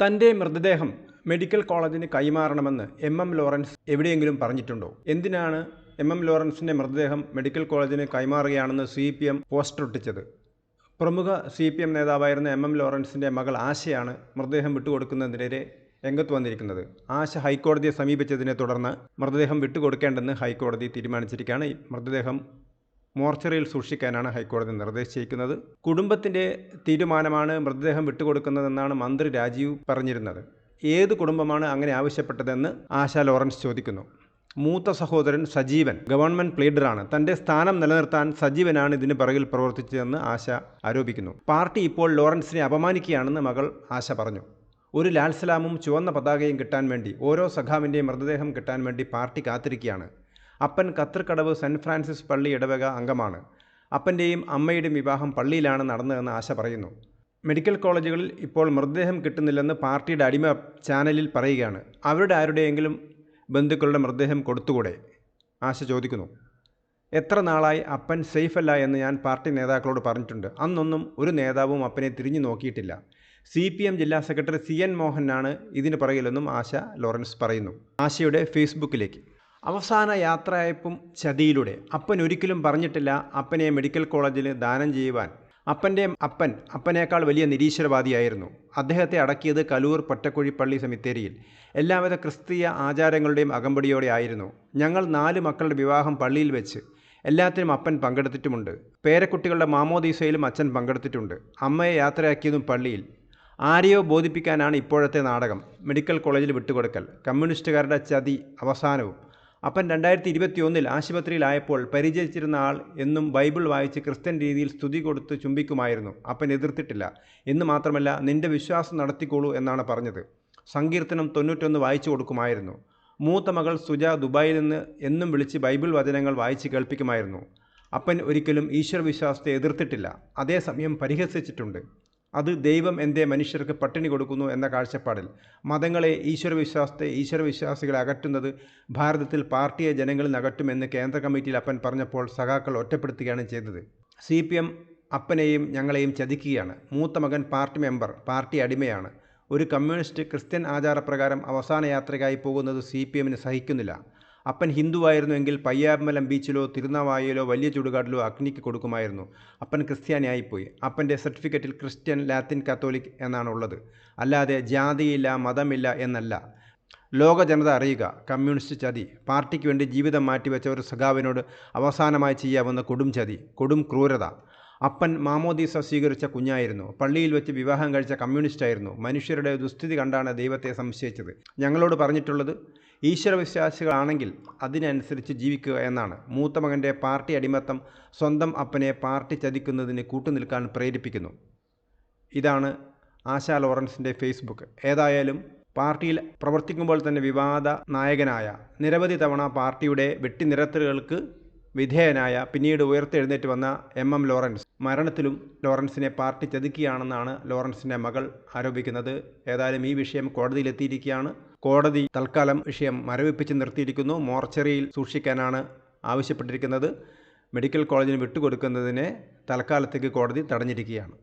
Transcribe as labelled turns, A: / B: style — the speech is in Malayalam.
A: തന്റെ മൃതദേഹം മെഡിക്കൽ കോളേജിന് കൈമാറണമെന്ന് എം എം ലോറൻസ് എവിടെയെങ്കിലും പറഞ്ഞിട്ടുണ്ടോ? എന്തിനാണ് എം എം ലോറൻസിന്റെ മൃതദേഹം മെഡിക്കൽ കോളേജിന് കൈമാറുകയാണെന്ന് സി പി എം പോസ്റ്റർ ഒട്ടിച്ചത്? പ്രമുഖ സി പി എം നേതാവായിരുന്ന എം എം ലോറൻസിന്റെ മകൾ ആശയാണ് മൃതദേഹം വിട്ടുകൊടുക്കുന്നതിനെതിരെ രംഗത്ത് വന്നിരിക്കുന്നത്. ആശ ഹൈക്കോടതിയെ സമീപിച്ചതിനെ തുടർന്ന് മൃതദേഹം വിട്ടുകൊടുക്കേണ്ടെന്ന് ഹൈക്കോടതി തീരുമാനിച്ചിരിക്കുകയാണ്. മൃതദേഹം മോർച്ചറിയിൽ സൂക്ഷിക്കാനാണ് ഹൈക്കോടതി നിർദ്ദേശിച്ചിരിക്കുന്നത്. കുടുംബത്തിന്റെ തീരുമാനമാണ് മൃതദേഹം വിട്ടുകൊടുക്കുന്നതെന്നാണ് മന്ത്രി രാജീവ് പറഞ്ഞിരുന്നത്. ഏത് കുടുംബമാണ് അങ്ങനെ ആവശ്യപ്പെട്ടതെന്ന് ആശ ലോറൻസ് ചോദിക്കുന്നു. മൂത്ത സഹോദരൻ സജീവൻ ഗവൺമെന്റ് പ്ലീഡറാണ്. തന്റെ സ്ഥാനം നിലനിർത്താൻ സജീവനാണ് ഇതിന് പിറകിൽ പ്രവർത്തിച്ചതെന്ന് ആശ ആരോപിക്കുന്നു. പാർട്ടി ഇപ്പോൾ ലോറൻസിനെ അപമാനിക്കുകയാണെന്ന് മകൾ ആശ പറഞ്ഞു. ഒരു ലാൽസലാമും ചുവന്ന പതാകയും കിട്ടാൻ വേണ്ടി ഓരോ സഖാവിന്റെയും മൃതദേഹം കിട്ടാൻ വേണ്ടി പാർട്ടി കാത്തിരിക്കുകയാണ്. അപ്പൻ കത്തർക്കടവ് സെന്റ് ഫ്രാൻസിസ് പള്ളി ഇടവക അംഗമാണ്. അപ്പന്റെയും അമ്മയുടെയും വിവാഹം പള്ളിയിലാണ് നടന്നതെന്ന് ആശ പറയുന്നു. മെഡിക്കൽ കോളേജുകളിൽ ഇപ്പോൾ മൃതദേഹം കിട്ടുന്നില്ലെന്ന് പാർട്ടിയുടെ അടിമ ചാനലിൽ പറയുകയാണ്. അവരുടെ ആരുടെയെങ്കിലും ബന്ധുക്കളുടെ മൃതദേഹം കൊടുത്തുകൂടെ? ആശ ചോദിക്കുന്നു. എത്ര നാളായി അപ്പൻ സേഫല്ല എന്ന് ഞാൻ പാർട്ടി നേതാക്കളോട് പറഞ്ഞിട്ടുണ്ട്. അന്നൊന്നും ഒരു നേതാവും അപ്പനെ തിരിഞ്ഞു നോക്കിയിട്ടില്ല. സി പി എം ജില്ലാ സെക്രട്ടറി സി എൻ മോഹനാണ് ഇതിന് പറയില്ലെന്നും ആശ ലോറൻസ് പറയുന്നു. ആശയുടെ ഫേസ്ബുക്കിലേക്ക്. അവസാന യാത്രയയപ്പും ചതിയിലൂടെ. അപ്പൻ ഒരിക്കലും പറഞ്ഞിട്ടില്ല അപ്പനെ മെഡിക്കൽ കോളേജിൽ ദാനം ചെയ്യുവാൻ. അപ്പന്റെ അപ്പൻ അപ്പനേക്കാൾ വലിയ നിരീശ്വരവാദിയായിരുന്നു. അദ്ദേഹത്തെ അടക്കിയത് കലൂർ പൊറ്റക്കുഴി പള്ളി സെമിത്തേരിയിൽ. എല്ലാവിധ ക്രിസ്തീയ ആചാരങ്ങളുടെയും അകമ്പടിയോടെ ആയിരുന്നു. ഞങ്ങൾ നാല് മക്കളുടെ വിവാഹം പള്ളിയിൽ വെച്ച്. എല്ലാത്തിനും അപ്പൻ പങ്കെടുത്തിട്ടുമുണ്ട്. പേരക്കുട്ടികളുടെ മാമോദീസയിലും അച്ഛൻ പങ്കെടുത്തിട്ടുണ്ട്. അമ്മയെ യാത്രയാക്കിയതും പള്ളിയിൽ. ആരെയോ ബോധിപ്പിക്കാനാണ് ഇപ്പോഴത്തെ നാടകം. മെഡിക്കൽ കോളേജിൽ വിട്ടുകൊടുക്കൽ. കമ്മ്യൂണിസ്റ്റുകാരുടെ ചതി അവസാനവും. അപ്പൻ രണ്ടായിരത്തി ഇരുപത്തി ഒന്നിൽ ആശുപത്രിയിലായപ്പോൾ പരിചയിച്ചിരുന്ന ആൾ എന്നും ബൈബിൾ വായിച്ച് ക്രിസ്ത്യൻ രീതിയിൽ സ്തുതി കൊടുത്ത് ചുംബിക്കുമായിരുന്നു. അപ്പൻ എതിർത്തിട്ടില്ല. എന്ന് മാത്രമല്ല നിന്റെ വിശ്വാസം നടത്തിക്കോളൂ എന്നാണ് പറഞ്ഞത്. സങ്കീർത്തനം തൊണ്ണൂറ്റൊന്ന് വായിച്ചു കൊടുക്കുമായിരുന്നു. മൂത്ത മകൾ സുജ ദുബായിൽ നിന്ന് എന്നും വിളിച്ച് ബൈബിൾ വചനങ്ങൾ വായിച്ച് കേൾപ്പിക്കുമായിരുന്നു. അപ്പൻ ഒരിക്കലും ഈശ്വരവിശ്വാസത്തെ എതിർത്തിട്ടില്ല. അതേസമയം പരിഹസിച്ചിട്ടുണ്ട്. അത് ദൈവം എന്തേ മനുഷ്യർക്ക് പട്ടിണി കൊടുക്കുന്നു എന്ന കാഴ്ചപ്പാടിൽ. മതങ്ങളെ ഈശ്വരവിശ്വാസത്തെ ഈശ്വരവിശ്വാസികളെ അകറ്റുന്നത് ഭാരതത്തിൽ പാർട്ടിയെ ജനങ്ങളിൽ അകറ്റുമെന്ന് കേന്ദ്ര കമ്മിറ്റിയിൽ അപ്പൻ പറഞ്ഞപ്പോൾ സഖാക്കൾ ഒറ്റപ്പെടുത്തുകയാണ് ചെയ്തത്. സി പി എം അപ്പനെയും ഞങ്ങളെയും ചതിക്കുകയാണ്. മൂത്ത മകൻ പാർട്ടി മെമ്പർ പാർട്ടി അടിമയാണ്. ഒരു കമ്മ്യൂണിസ്റ്റ് ക്രിസ്ത്യൻ ആചാരപ്രകാരം അവസാന യാത്രയ്ക്കായി പോകുന്നത് സി പി എമ്മിന് സഹിക്കുന്നില്ല. അപ്പൻ ഹിന്ദുവായിരുന്നുവെങ്കിൽ പയ്യാമ്പലം ബീച്ചിലോ തിരുനാവായയിലോ വലിയ ചുടുകാട്ടിലോ അഗ്നിക്ക് കൊടുക്കുമായിരുന്നു. അപ്പൻ ക്രിസ്ത്യാനിയായിപ്പോയി അപ്പന്റെ സർട്ടിഫിക്കറ്റിൽ ക്രിസ്ത്യൻ ലാത്തിൻ കാത്തോലിക് എന്നാണ് ഉള്ളത് അല്ലാതെ ജാതിയില്ല മതമില്ല എന്നല്ല. ലോക ജനത അറിയുക കമ്മ്യൂണിസ്റ്റ് ചതി. പാർട്ടിക്ക് വേണ്ടി ജീവിതം മാറ്റിവെച്ച ഒരു സഖാവിനോട് അവസാനമായി ചെയ്യാവുന്ന കൊടും ചതി കൊടും ക്രൂരത. അപ്പൻ മാമോദീസ സ്വീകരിച്ച കുഞ്ഞായിരുന്നു. പള്ളിയിൽ വെച്ച് വിവാഹം കഴിച്ച കമ്മ്യൂണിസ്റ്റായിരുന്നു. മനുഷ്യരുടെ ദുസ്ഥിതി കണ്ടാണ് ദൈവത്തെ സംശയിച്ചത്. ഞങ്ങളോട് പറഞ്ഞിട്ടുള്ളത് ഈശ്വരവിശ്വാസികളാണെങ്കിൽ അതിനനുസരിച്ച് ജീവിക്കുക എന്നാണ്. മൂത്ത മകന്റെ പാർട്ടി അടിമത്തം സ്വന്തം അപ്പനെ പാർട്ടി ചതിക്കുന്നതിന് കൂട്ടുനിൽക്കാൻ പ്രേരിപ്പിക്കുന്നു. ഇതാണ് ആശാ ലോറൻസിന്റെ ഫേസ്ബുക്ക്. ഏതായാലും പാർട്ടിയിൽ പ്രവർത്തിക്കുമ്പോൾ തന്നെ വിവാദ നായകനായ നിരവധി തവണ പാർട്ടിയുടെ വെട്ടിനിരത്തലുകൾക്ക് വിധേയനായ പിന്നീട് ഉയർത്തെഴുന്നേറ്റ് വന്ന എം. എം. ലോറൻസ്. മരണത്തിലും ലോറൻസിനെ പാർട്ടി ചതിക്കുകയാണെന്നാണ് ലോറൻസിന്റെ മകൾ ആരോപിക്കുന്നത്. ഏതായാലും ഈ വിഷയം കോടതിയിലെത്തിയിരിക്കുകയാണ്. കോടതി തൽക്കാലം വിഷയം മരവിപ്പിച്ച് നിർത്തിയിരിക്കുന്നു. മോർച്ചറിയിൽ സൂക്ഷിക്കാനാണ് ആവശ്യപ്പെട്ടിരിക്കുന്നത്. മെഡിക്കൽ കോളേജിന് വിട്ടുകൊടുക്കുന്നതിനെ തൽക്കാലത്തേക്ക് കോടതി തടഞ്ഞിരിക്കുകയാണ്.